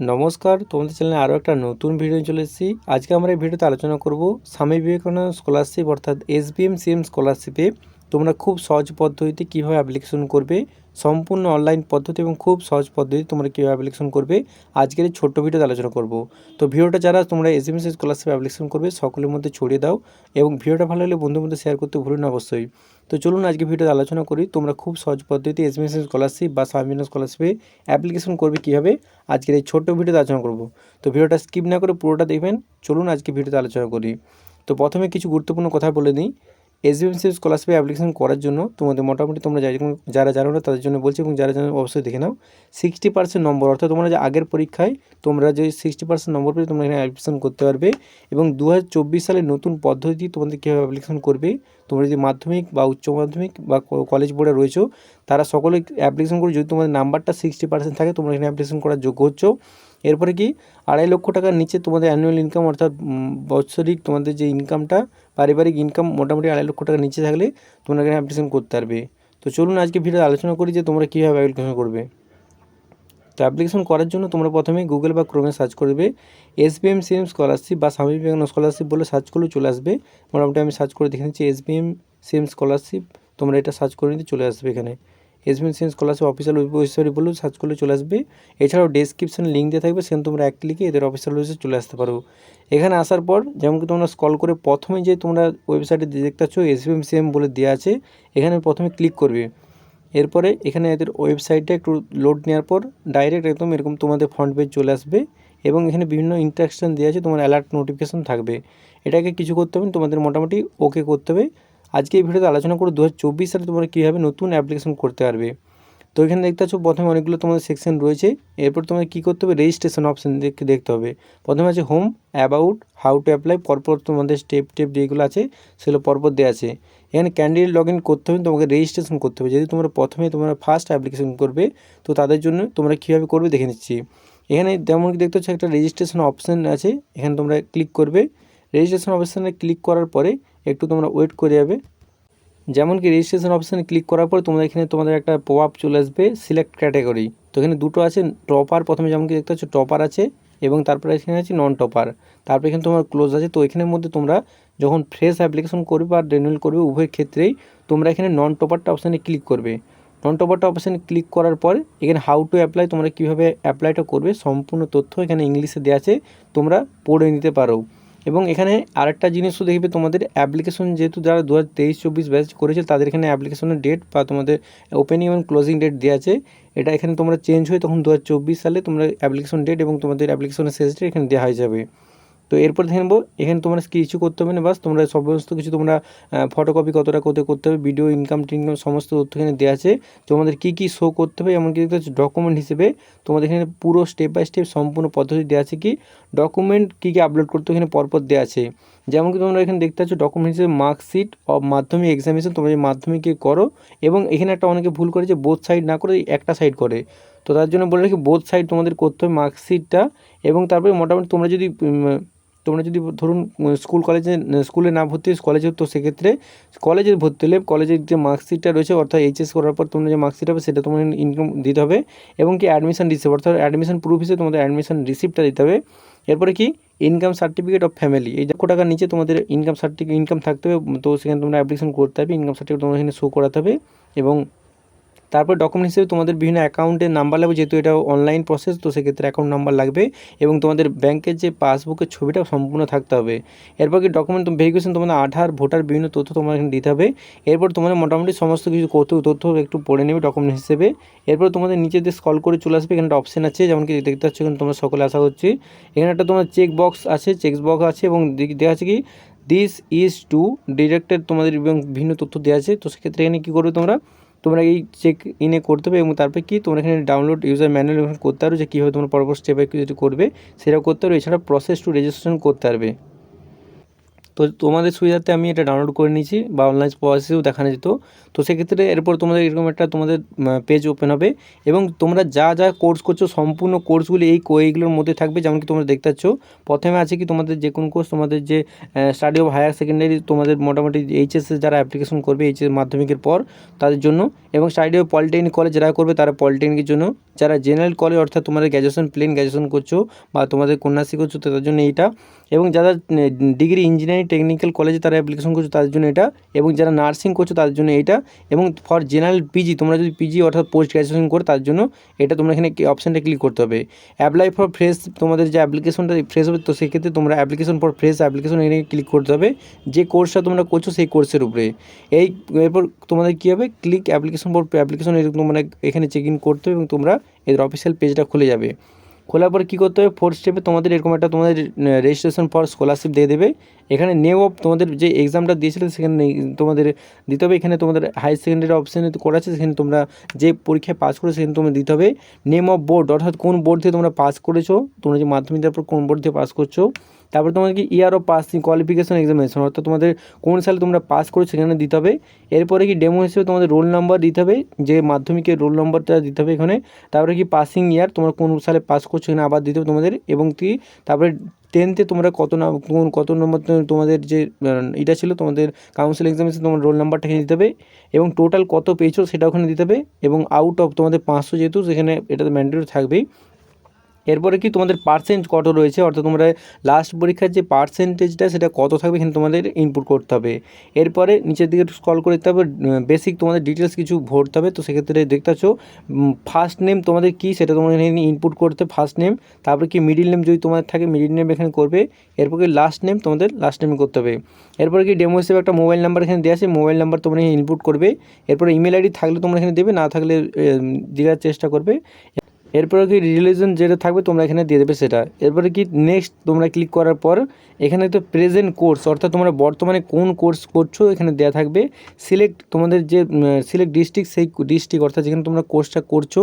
নমস্কার, তোমাদের চ্যানেলে আরও একটা নতুন ভিডিও চলে এসেছি। আজকে আমরা এই ভিডিওতে আলোচনা করব স্বামী বিবেকানন্দ স্কলারশিপ অর্থাৎ এস বি এম সিএম স্কলারশিপে তোমরা খুব সহজ পদ্ধতিতে কীভাবে অ্যাপ্লিকেশন করবে, সম্পূর্ণ অনলাইন পদ্ধতি এবং খুব সহজ পদ্ধতি তোমরা কীভাবে অ্যাপ্লিকেশন করবে, আজকের এই ছোট্ট ভিডিওতে আলোচনা করব। তো ভিডিওটা যারা তোমরা S M C scholarship application করবে, সকলের মধ্যে ছড়িয়ে দাও এবং ভিডিওটা ভালো লাগলে বন্ধুর মধ্যে শেয়ার করতে ভুলুন না অবশ্যই। তো চলুন আজকে ভিডিওতে আলোচনা করি, তোমরা খুব সহজ পদ্ধতিতে এস সি স্কলারশিপ বা স্বামীন স্কলারশিপে অ্যাপ্লিকেশন করবে কীভাবে, আজকের এই ছোট্ট ভিডিওতে আলোচনা করব। তো ভিডিওটা স্কিপ না করে পুরোটা দেখবেন, চলুন আজকে ভিডিওতে আলোচনা করি। তো প্রথমে কিছু গুরুত্বপূর্ণ কথা বলে নিই। এসবিএমসি স্কলারশিপে অ্যাপ্লিকেশন করার জন্য তোমাদের মোটামুটি তোমরা যারা জানো না তাদের জন্য বলছি এবং যারা জানো অবশ্যই দেখে নাও। সিক্সটি পার্সেন্ট নম্বর অর্থাৎ তোমরা যে আগের পরীক্ষায় তোমরা যে সিক্সটি পার্সেন্ট নম্বর পেয়ে তোমরা এখানে অ্যাপ্লিকেশন করতে পারবে এবং দু হাজার চব্বিশ সালে নতুন পদ্ধতি তোমাদের কীভাবে অ্যাপ্লিকেশন করবে, তোমরা যদি মাধ্যমিক বা উচ্চ মাধ্যমিক বা কলেজ বোর্ডে রয়েছো, তারা সকলে অ্যাপ্লিকেশন করে যদি তোমাদের নাম্বারটা সিক্সটি পার্সেন্ট থাকে তোমরা এখানে অ্যাপ্লিকেশন করার যোগ্য হচ্ছ। এরপরে কি? আড়াই লক্ষ টাকার নিচে তোমাদের অ্যানুয়াল ইনকাম অর্থাৎ বাৎসরিক তোমাদের যে ইনকামটা পারিবারিক ইনকাম মোটামুটি আড়াই লক্ষ টাকার নিচে থাকলে তোমরা এখানে অ্যাপ্লিকেশন করতে পারবে। তো চলুন আজকে ভিডিও আলোচনা করি যে তোমরা কীভাবে অ্যাপ্লিকেশন করবে। তো অ্যাপ্লিকেশন করার জন্য তোমরা প্রথমে গুগল বা ক্রোমে সার্চ করবে S B M CM scholarship বা স্বামী বিবেকানন্দ স্কলারশিপ বলে সার্চ করলেও চলে আসবে। মোটামুটি আমি সার্চ করে দেখে নিচ্ছি S B M CM scholarship তোমরা এটা সার্চ করে নিতে চলে আসবে এখানে। এসবিএন স্কলারশিপ অফিসিয়াল ওয়েবসাইট বলেও সার্চ করলে চলে আসবে। এছাড়াও ডেসক্রিপশনে লিঙ্ক দিয়ে থাকবে, সেখানে তোমরা এক ক্লিকে এদের অফিসিয়াল ওয়েবসাইট চলে আসতে পারো। এখানে আসার পর, যেমন কি তোমরা স্কল করে প্রথমে যে তোমরা ওয়েবসাইটে দেখতে পাচ্ছ এসবিএম সিএম বলে দেওয়া আছে, এখানে প্রথমে ক্লিক করবে। এরপরে এখানে এদের ওয়েবসাইটে একটু লোড নেওয়ার পর ডাইরেক্ট একদম এরকম তোমাদের ফ্রন্ট পেজ চলে আসবে এবং এখানে বিভিন্ন ইন্টারাকশান দেওয়া আছে, তোমার অ্যালার্ট নোটিফিকেশান থাকবে। এটাকে কিছু করতে হবে তোমাদের মোটামুটি ওকে করতে হবে। আজকে এই ভিডিওতে আলোচনা করে দু হাজার চব্বিশ সালে তোমরা কীভাবে নতুন অ্যাপ্লিকেশন করতে পারবে। তো এখানে দেখতে পাচ্ছ, প্রথমে অনেকগুলো তোমাদের সেকশন রয়েছে। এরপর তোমাদের কী করতে হবে? রেজিস্ট্রেশন অপশান দেখে দেখতে হবে। প্রথমে আছে home about how to apply পরপর তোমাদের স্টেপ টেপ যেগুলো আছে, সেগুলো পরপর দেওয়া আছে। এখানে ক্যান্ডিডেট লগ ইন করতে হবে, তোমাকে রেজিস্ট্রেশন করতে হবে। যদি তোমরা প্রথমে তোমরা ফার্স্ট অ্যাপ্লিকেশন করবে, তো তাদের জন্য তোমরা কীভাবে করবে দেখে নিচ্ছি। এখানে যেমন কি দেখতে হচ্ছে একটা রেজিস্ট্রেশন অপশান আছে। এখানে তোমরা ক্লিক করবে। রেজিস্ট্রেশন অপশানে ক্লিক করার পরে একটু তোমরা ওয়েট করে যাবে। যেমন কি রেজিস্ট্রেশন অপশানে ক্লিক করার পর তোমাদের এখানে তোমাদের একটা আপ চলে আসবে সিলেক্ট ক্যাটাগরি তো এখানে দুটো আছে টপার প্রথমে যেমন কি দেখতে পাচ্ছ টপার আছে এবং তারপরে এখানে আছে নন টপার তারপরে এখানে তোমার ক্লোজ আছে, তো এখানের মধ্যে তোমরা যখন ফ্রেশ অ্যাপ্লিকেশন করবে বা রেনুয়াল করবে উভয় ক্ষেত্রেই তোমরা এখানে নন টপারটা অপশানে ক্লিক করবে। নন টপারটা অপশানে ক্লিক করার পর এখানে হাউ টু অ্যাপ্লাই তোমরা কীভাবে অ্যাপ্লাইটা করবে, সম্পূর্ণ তথ্য এখানে ইংলিশে দেওয়া আছে, তোমরা পড়ে নিতে পারো। এবং এখানে আরেকটা জিনিসও দেখবে, তোমাদের অ্যাপ্লিকেশন যেহেতু যারা দু হাজার তেইশ চব্বিশ ব্যাচ করেছে, তাদের এখানে অ্যাপ্লিকেশনের ডেট বা তোমাদের ওপেনিং এবং ক্লোজিং ডেট দেওয়া আছে। এটা এখানে তোমরা চেঞ্জ হয়ে তখন দু হাজার চব্বিশ সালে তোমরা অ্যাপ্লিকেশন ডেট এবং তোমাদের অ্যাপ্লিকেশনের শেষ ডেট এখানে দেওয়া হয়ে যাবে। তো এরপর দেখে নেব, এখানে তোমরা কিছু করতে হবে না, বাস তোমরা সমস্ত কিছু তোমরা ফটোকপি কতটা করতে করতে হবে ভিডিও ইনকাম টিনকাম সমস্ত তথ্য এখানে দেওয়া আছে। তোমাদের কী কী শো করতে হবে, এমনকি দেখতে হচ্ছে ডকুমেন্ট হিসেবে তোমাদের এখানে পুরো স্টেপ বাই স্টেপ সম্পূর্ণ পদ্ধতি দেওয়া আছে কি? ডকুমেন্ট কী কী আপলোড করতে এখানে পরপর দেওয়া আছে। যেমন কি তোমরা এখানে দেখতে পাচ্ছ ডকুমেন্ট হিসেবে মার্কশিট মাধ্যমিক এক্সামিনেশন তোমরা যে মাধ্যমিকে করো, এবং এখানে একটা অনেকে ভুল করে যে বোথ সাইড না করে একটা সাইড করে। তো তার জন্য বলে রাখি বোথ সাইড তোমাদের করতে হবে মার্কশিটটা এবং তারপরে মোটামুটি তোমরা যদি তোমরা যদি ধরুন স্কুল কলেজে স্কুলে না ভর্তি কলেজে তো সেক্ষেত্রে কলেজে ভর্তি হলে কলেজের যে মার্কশিটটা রয়েছে, অর্থাৎ এইচএস করার পর তোমরা যে মার্কশিট হবে, সেটা তোমার ইনকাম দিতে হবে এবং কি অ্যাডমিশন রিসিপ্ট অর্থাৎ অ্যাডমিশন প্রুফ হিসেবে তোমাদের অ্যাডমিশন রিসিপ্টটা দিতে হবে। এরপরে কি? ইনকাম সার্টিফিকেট অফ ফ্যামিলি এই লক্ষ টাকার নিচে তোমাদের ইনকাম সার্টিফিকেট ইনকাম থাকতে হবে, তো সেখানে তোমরা অ্যাপ্লিকেশন করতে হবে ইনকাম সার্টিফিকেট তোমার এখানে শো করাতে হবে এবং তারপর ডকুমেন্ট হিসেবে তোমাদের বিভিন্ন অ্যাকাউন্টের নাম্বার লাগবে, যেহেতু এটা অনলাইন প্রসেস তো সেক্ষেত্রে অ্যাকাউন্ট নাম্বার লাগবে এবং তোমাদের ব্যাংকের যে পাসবুকের ছবিটা সম্পূর্ণ থাকতে হবে। এরপর কি ডকুমেন্ট ভেরিফিকেশন তোমাদের আধার, ভোটার, বিভিন্ন তথ্য তোমার এখানে দিতে হবে। এরপর তোমাদের মোটামুটি সমস্ত কিছু তথ্য একটু পড়ে নেবে ডকুমেন্ট হিসেবে। এরপর তোমাদের নিচে দিয়ে স্কল করে চলে আসবে, এখানে অপশান আছে, যেমন কি দেখতে পাচ্ছ এখানে তোমরা সকলে আশা করছি। এখানে একটা তোমার চেক বক্স আছে চেক বক্স আছে এবং দেখা আছে কি দিস ইজ টু ডিরেক্টেড তোমাদের এবং ভিন্ন তথ্য দেওয়া আছে। তো সেক্ষেত্রে এখানে কী করবে তোমরা তোমরা এই চেক ইনে করতে হবে এবং তারপরে কি তোমরা এখানে ডাউনলোড ইউজার ম্যানুয়াল করতে পারো যে কীভাবে তোমরা পরবর্তী স্টেপে যদি করবে সেটা করতে পারো এছাড়া প্রসেস টু রেজিস্ট্রেশন করতে পারবে। তো তোমাদের সুবিধার্থে আমি এটা ডাউনলোড করে নিয়েছি বা অনলাইন প্রসেসেও দেখানো যেত। তো সেক্ষেত্রে এরপর তোমাদের এরকম একটা তোমাদের পেজ ওপেন হবে এবং তোমরা যা যা কোর্স করছ, সম্পূর্ণ কোর্সগুলি এই এইগুলোর মধ্যে থাকবে যেমন কি তোমরা দেখতে পাচ্ছ। প্রথমে আছে কি তোমাদের যে কোনো কোর্স তোমাদের যে স্টাডি অফ হায়ার সেকেন্ডারি তোমাদের মোটামুটি এইচএসে যারা অ্যাপ্লিকেশন করবে এইচএস মাধ্যমিকের পর তাদের জন্য এবং স্টাডি অফ পলিটেকনিক কলেজ যারা করবে তারা পলিটেকনিকের জন্য। যারা জেনারেল কলেজ অর্থাৎ তোমাদের গ্র্যাজুয়েশন প্লেন গ্র্যাজুয়েশন করছ বা তোমাদের কন্যাশ্রী করছ, তাদের জন্য এইটা। এবং যারা ডিগ্রি ইঞ্জিনিয়ারিং টেকনিক্যাল কলেজে তারা অ্যাপ্লিকেশন করছ তাদের জন্য এটা, এবং যারা নার্সিং করছ তাদের জন্য এটা, এবং ফর জেনারেল পিজি তোমরা যদি পিজি অর্থাৎ পোস্ট গ্র্যাজুয়েশন করো তার জন্য এটা তোমরা এখানে অপশানটা ক্লিক করতে হবে। অ্যাপ্লাই ফর ফ্রেশ তোমাদের যে অ্যাপ্লিকেশনটা ফ্রেশ হবে, তো সেক্ষেত্রে তোমরা অ্যাপ্লিকেশন ফর ফ্রেশ অ্যাপ্লিকেশন এখানে ক্লিক করতে হবে। যে কোর্সটা তোমরা করছ সেই কোর্সের উপরে। এই, এরপর তোমাদের কী হবে? ক্লিক অ্যাপ্লিকেশন ফর অ্যাপ্লিকেশন এরকম তোমরা এখানে চেক ইন করতে হবে এবং তোমরা এদের অফিসিয়াল পেজটা খুলে যাবে। খোলার পর কী করতে হবে? ফোর্থ স্টেপে তোমাদের এরকম একটা তোমাদের রেজিস্ট্রেশন ফর স্কলারশিপ দিয়ে দেবে। এখানে নেম অফ তোমাদের যে এক্সামটা দিয়েছিলে, সেখানে তোমাদের দিতে হবে। এখানে তোমাদের হায়ার সেকেন্ডারি অপশানে করা আছে, সেখানে তোমরা যে পরীক্ষায় পাস করে সেখানে তোমরা দিতে হবে। নেম অফ বোর্ড অর্থাৎ কোন বোর্ড থেকে তোমরা পাস করেছ, তোমরা যে মাধ্যমিক দেওয়ার পর কোন বোর্ড থেকে পাস করছ তারপর তোমাদের কি year of passing qualification examination অর্থাৎ তোমাদের কোন সালে তোমরা পাস করেছ সেখানে দিতে হবে। এরপরে কি ডেমো হিসেবে তোমাদের রোল নাম্বার দিতে হবে, যে মাধ্যমিকের রোল নাম্বারটা দিতে হবে এখানে। তারপরে কি পাসিং ইয়ার তোমরা কোন সালে পাস করছ এখানে আবার দিতে হবে তোমাদের। এবং কি তারপরে টেনথে তোমরা কত না কোন, কত নম্বর তো- তোমাদের যে এটা ছিল তোমাদের কাউন্সিল এক্সামিনেশন তোমার রোল নাম্বারটা এখানে দিতে হবে। এবং টোটাল কত পেয়েছ সেটা ওখানে দিতে হবে। এবং আউট অফ তোমাদের পাঁচশো যেহেতু, সেখানে এটা ম্যান্ডেটরি থাকবেই। এরপরে কি তোমাদের পার্সেন্ট কত রয়েছে? অর্থাৎ তোমরা লাস্ট পরীক্ষার যে পার্সেন্টেজটা সেটা কত থাকবে এখানে তোমাদের ইনপুট করতে হবে। এরপরে নিচের দিকে স্ক্রল করে দিতে হবে বেসিক তোমাদের ডিটেলস কিছু ভরতে হবে। তো সেক্ষেত্রে দেখতে পাচ্ছ ফার্স্ট নেম তোমাদের কি, সেটা তোমাদের এখানে ইনপুট করতে ফার্স্ট নেম তারপরে কি মিডিল নেম যদি তোমাদের থাকে মিডিল নেম এখানে করবে। এরপর লাস্ট নেম তোমাদের লাস্ট নেম করতে হবে। এরপরে কি ডেমো হিসেবে একটা মোবাইল নাম্বার এখানে দেওয়া আছে মোবাইল নাম্বার তোমরা ইনপুট করবে। এরপরে ইমেল আইডি থাকলে তোমরা এখানে দেবে, না থাকলে দেওয়ার চেষ্টা করবে। এরপরে কি রিলিজন যেটা থাকবে তোমরা এখানে দিয়ে দেবে সেটা। এরপরে কি নেক্সট তোমরা ক্লিক করার পর এখানে তো প্রেজেন্ট কোর্স অর্থাৎ তোমরা বর্তমানে কোন কোর্স করছ, এখানে দেওয়া থাকবে। সিলেক্ট তোমাদের যে সিলেক্ট ডিস্ট্রিক্ট সেই ডিস্ট্রিক্ট অর্থাৎ যেখানে তোমরা কোর্সটা করছ,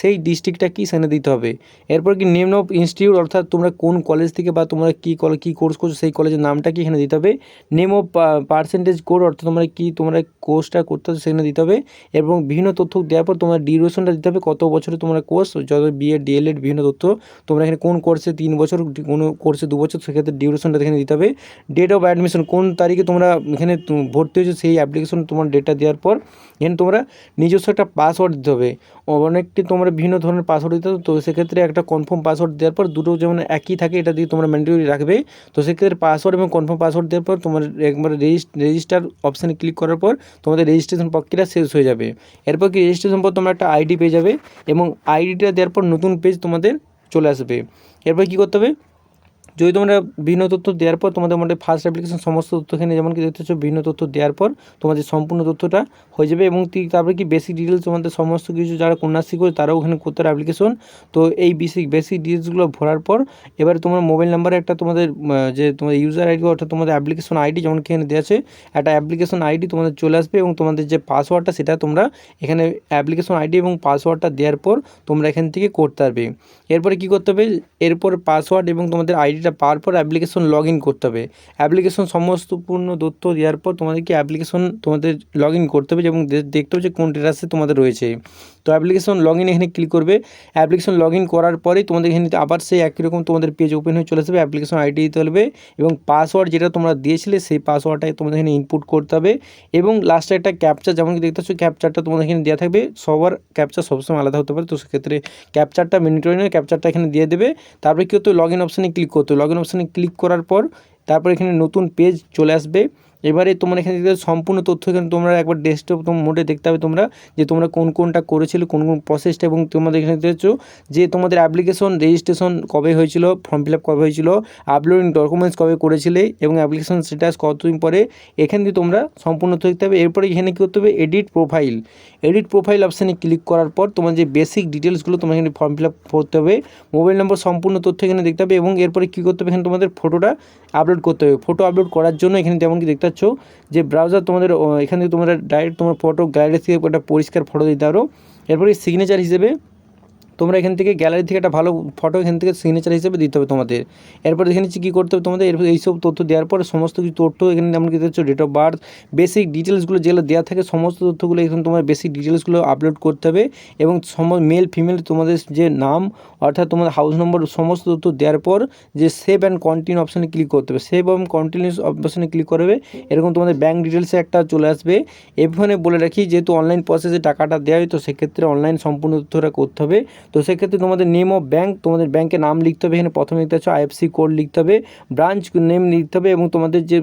সেই ডিস্ট্রিক্টটা কি সেখানে দিতে হবে। এরপর কি নেম অফ ইনস্টিটিউট অর্থাৎ তোমরা কোন কলেজ থেকে বা তোমরা কী কলে, কী কোর্স করছ, সেই কলেজের নামটা কি এখানে দিতে হবে। নেম অফ পার্সেন্টেজ কোড অর্থাৎ তোমরা কি, তোমরা কোর্সটা করতে সেখানে দিতে হবে। এবং বিভিন্ন তথ্য দেওয়ার পর তোমার ডিউরেশনটা দিতে হবে, কত বছরে তোমরা কোর্স যত বিএড ডিএলএড বিভিন্ন তথ্য, তোমরা এখানে কোন কোর্সে তিন বছর, কোনো কোর্সে দু বছর, সেক্ষেত্রে ডিউরেশনটা এখানে দিতে হবে। ডেট অফ অ্যাডমিশন কোন তারিখে তোমরা এখানে ভর্তি হয়েছো সেই অ্যাপ্লিকেশন তোমার ডেটা দেওয়ার পর এখানে তোমরা নিজস্ব একটা পাসওয়ার্ড দিতে হবে। অনেকটি তোমরা বিভিন্ন ধরনের পাসওয়ার্ড দিতে তো সেক্ষেত্রে একটা কনফার্ম পাসওয়ার্ড দেওয়ার পর দুটো যেমন একই থাকে এটা দিয়ে তোমরা ম্যান্ডেটরি রাখবে। তো সেক্ষেত্রে পাসওয়ার্ড এবং কনফার্ম পাসওয়ার্ড দেওয়ার পর তোমার একবার রেজিস্টার অপশানে ক্লিক করার পর তোমাদের রেজিস্ট্রেশন প্রক্রিয়া শেষ হয়ে যাবে। এরপর কি রেজিস্ট্রেশন পর তোমরা একটা আইডি পেয়ে যাবে এবং আইডিটা দেওয়ার পর নতুন পেজ তোমাদের চলে আসবে। এরপর কী করতে হবে? যদি তোমরা বিভিন্ন তথ্য দেওয়ার পর তোমাদের মধ্যে ফার্স্ট অ্যাপ্লিকেশন সমস্ত তথ্য এখানে যেমন কি দেখতে পাচ্ছ বিভিন্ন তথ্য দেওয়ার পর তোমাদের সম্পূর্ণ তথ্যটা হয়ে যাবে এবং তারপরে কি বেসিক ডিটেলস তোমাদের সমস্ত কিছু যারা কন্যাশ্রী করে তারাও ওখানে করতে পারে অ্যাপ্লিকেশন তো এই বেসিক বেসিক ডিটেলসগুলো ভরার পর এবারে তোমার মোবাইল নাম্বারে একটা তোমাদের যে তোমাদের ইউজার আইডি অর্থাৎ তোমাদের অ্যাপ্লিকেশন আইডি যেমন কি এখানে দেওয়া আছে, একটা অ্যাপ্লিকেশন আইডি তোমাদের চলে আসবে এবং তোমাদের যে পাসওয়ার্ডটা সেটা তোমরা এখানে অ্যাপ্লিকেশন আইডি এবং পাসওয়ার্ডটা দেওয়ার পর তোমরা এখান থেকে করতে পারবে। এরপরে কী করতে হবে? এরপর পাসওয়ার্ড এবং তোমাদের আইডিটা পাওয়ার পর অ্যাপ্লিকেশন লগ ইন করতে হবে। অ্যাপ্লিকেশন সমস্ত পূর্ণ তথ্য দেওয়ার পর তোমাদেরকে অ্যাপ্লিকেশন তোমাদের লগ ইন করতে হবে এবং দেখতে হবে যে কোন ডেটাসে তোমাদের রয়েছে। তো অ্যাপ্লিকেশন লগ ইন এখানে ক্লিক করবে। অ্যাপ্লিকেশন লগ ইন করার পরেই তোমাদের এখানে আবার সেই একই রকম তোমাদের পেজ ওপেন হয়ে চলে আসবে অ্যাপ্লিকেশন আইডি দিতে হবে এবং পাসওয়ার্ড যেটা তোমরা দিয়েছিলে সেই পাসওয়ার্ডটাই তোমাদের এখানে ইনপুট করতে হবে এবং লাস্টে একটা ক্যাপচার যেমন কি দেখতে পাচ্ছ ক্যাপচারটা তোমাদের এখানে দেওয়া থাকবে। সবার ক্যাপচার সবসময় আলাদা হতে পারে। তো সেক্ষেত্রে ক্যাপচারটা মিনিটরি নিয়ে ক্যাপচারটা এখানে দিয়ে দেবে। তারপরে কী হতো লগ ইন অপশানে ক্লিক করতে লগ ইন অপশানে ক্লিক করার পর তারপর এখানে নতুন পেজ চলে আসবে। এবারে তোমরা এখানে দেখতে সম্পূর্ণ তথ্য এখানে তোমরা একবার ডেস্কটপ মোডে দেখতে হবে তোমরা যে তোমরা কোন কোনটা করেছিলে, কোন কোন প্রসেসটা এবং তোমাদের এখানে দেখতে যে তোমাদের অ্যাপ্লিকেশন রেজিস্ট্রেশন কবে হয়েছিল ফর্ম ফিল আপ কবে হয়েছিল আপলোডিং ডকুমেন্টস কবে করেছিলে এবং অ্যাপ্লিকেশন স্ট্যাটাস কতদিন পরে, এখান দিয়ে তোমরা সম্পূর্ণ তথ্য দেখতে হবে এরপরে এখানে কী করতে হবে? এডিট প্রোফাইল এডিট প্রোফাইল অপশানে ক্লিক করার পর তোমার যে বেসিক ডিটেলসগুলো তোমার এখানে ফর্ম ফিল আপ করতে হবে। মোবাইল নম্বর সম্পূর্ণ তথ্য এখানে দেখতে হবে এবং এরপরে কী করতে হবে? এখানে তোমাদের ফটোটা আপলোড করতে হবে। ফটো আপলোড করার জন্য এখানে যেমন কি দেখতে পাচ্ছ যে ব্রাউজার তোমাদের এখান থেকে তোমরা ডাইরেক্ট তোমার ফটো গ্যালারি থেকে একটা পরিষ্কার ফটো দিতে পারো। এরপরে সিগনেচার হিসেবে তোমরা এখান থেকে গ্যালারি থেকে একটা ভালো ফটো এখান থেকে সিগনেচার হিসেবে দিতে হবে তোমাদের। এরপর এখানে কী করতে হবে তোমাদের। এরপর এইসব তথ্য দেওয়ার পরে সমস্ত কিছু তথ্য এখানে আমরা কি দিচ্ছ ডেট অফ বার্থ বেসিক ডিটেলসগুলো যেগুলো দেওয়া থাকে, সমস্ত তথ্যগুলো এখানে তোমার বেসিক ডিটেলসগুলো আপলোড করতে হবে এবং সম মেল ফিমেল তোমাদের যে নাম, অর্থাৎ তোমাদের হাউস নম্বর সমস্ত তথ্য দেওয়ার পর যে সেভ অ্যান্ড কন্টিনিউ অপশানে ক্লিক করতে হবে। সেভ এবং কন্টিনিউ অপশানে ক্লিক করবে, এরকম তোমাদের ব্যাঙ্ক ডিটেলসে একটা চলে আসবে। এখানে বলে রাখি, যেহেতু অনলাইন প্রসেসে টাকাটা দেওয়া হয়, তো সেক্ষেত্রে অনলাইন সম্পূর্ণ তথ্যটা করতে হবে। তো সেক্ষেত্রে তোমাদের নেম অফ ব্যাঙ্ক তোমাদের ব্যাঙ্কের নাম লিখতে হবে, এখানে প্রথমে লিখতে হচ্ছে আইএফসি কোড লিখতে হবে ব্রাঞ্চ নেম লিখতে হবে এবং তোমাদের যে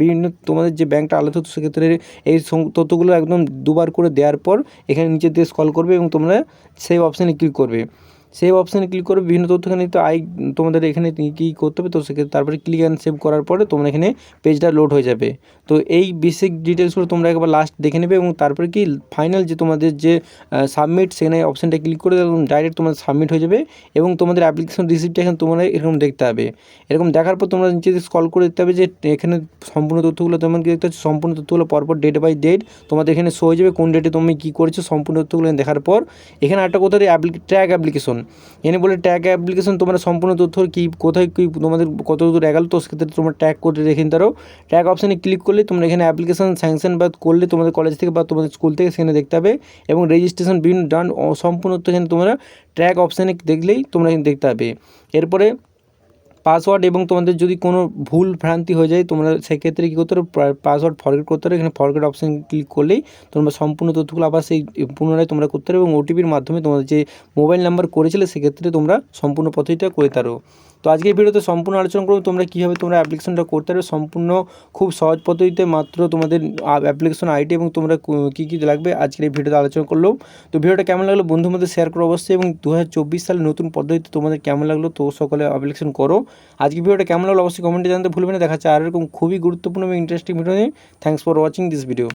বিভিন্ন তোমাদের যে ব্যাঙ্কটা আলাদা হতো সেক্ষেত্রে এই তথ্যগুলো একদম দুবার করে দেওয়ার পর এখানে নিচে দিয়ে স্কল করবে এবং তোমরা সেই অপশানে ক্লিক করবে। সেভ অপশানে ক্লিক করে বিভিন্ন তথ্যখানে তো আই তোমাদের এখানে কী করতে হবে, তো সেক্ষেত্রে তারপরে ক্লিক অ্যান্ড সেভ করার পরে তোমরা এখানে পেজটা লোড হয়ে যাবে। তো এই বেসিক ডিটেলসগুলো তোমরা একবার লাস্ট দেখে নেবে এবং তারপরে কি ফাইনাল যে তোমাদের যে সাবমিট সেখানে অপশানটা ক্লিক করে দেবে ডাইরেক্ট তোমাদের সাবমিট হয়ে যাবে এবং তোমাদের অ্যাপ্লিকেশন রিসিপ্টটা এখানে তোমরা এরকম দেখতে হবে। এরকম দেখার পর তোমরা নিচে স্কল করে দেখতে হবে যে এখানে সম্পূর্ণ তথ্যগুলো তোমার কি দেখতে হচ্ছে, সম্পূর্ণ তথ্যগুলো পরপর ডেট বাই ডেট তোমাদের এখানে শো হয়ে যাবে, কোন ডেটে তুমি কী করেছ, সম্পূর্ণ তথ্যগুলো দেখার পর। এখানে একটা কোথায় ট্র্যাক অ্যাপ্লিকেশন এনে বলে ট্যাগ অ্যাপ্লিকেশন তোমরা সম্পূর্ণ তথ্য কী, কোথায় কী, তোমাদের কত দূর এগাল, তো সেক্ষেত্রে তোমরা ট্যাগ করে রেখে নিতে পারো। ট্যাগ অপশানে ক্লিক করলে তোমরা এখানে অ্যাপ্লিকেশন স্যাংশন বা করলে তোমাদের কলেজ থেকে বা তোমাদের স্কুল থেকে সেখানে দেখতে হবে এবং রেজিস্ট্রেশন বিভিন্ন ডান সম্পূর্ণ তথ্য এখানে তোমরা ট্র্যাক অপশানে দেখলেই তোমরা এখানে দেখতে হবে এরপরে পাসওয়ার্ড এবং তোমাদের যদি কোনো ভুল ভ্রান্তি হয়ে যায়, তোমরা সেক্ষেত্রে কী করতে পারো? পাসওয়ার্ড ফরগেট করতে পারো। এখানে ফরগেট অপশান ক্লিক করলেই তোমরা সম্পূর্ণ তথ্যগুলো আবার সেই পুনরায় তোমরা করতে পারো এবং ওটিপির মাধ্যমে তোমাদের যে মোবাইল নাম্বার করেছিলে, সেক্ষেত্রে তোমরা সম্পূর্ণ পদ্ধতিটা করে পারো তো আজকের ভিডিওতে সম্পূর্ণ আলোচনা করব, তোমরা কীভাবে তোমরা অ্যাপ্লিকেশনটা করতে পারবে। সম্পূর্ণ খুব সহজ পদ্ধতিতে মাত্র তোমাদের অ্যাপ্লিকেশন আইডি এবং তোমরা কু- কী কী লাগবে আজকের এই ভিডিওতে আলোচনা করল তো ভিডিওটা কেমন লাগল বন্ধুর মধ্যে শেয়ার করো অবশ্যই এবং দু হাজার চব্বিশ সালে নতুন পদ্ধতিতে তোমাদের কেমন লাগল তো সকলে অ্যাপ্লিকেশন করো। আজকে ভিডিওটা কেমন লাগল অবশ্যই কমেন্টে জানতে ভুলবে না। দেখা যাচ্ছে আর এরকম খুবই গুরুত্বপূর্ণ এবং ইন্টারেস্টিং ভিডিও নিয়ে। Thanks for watching this video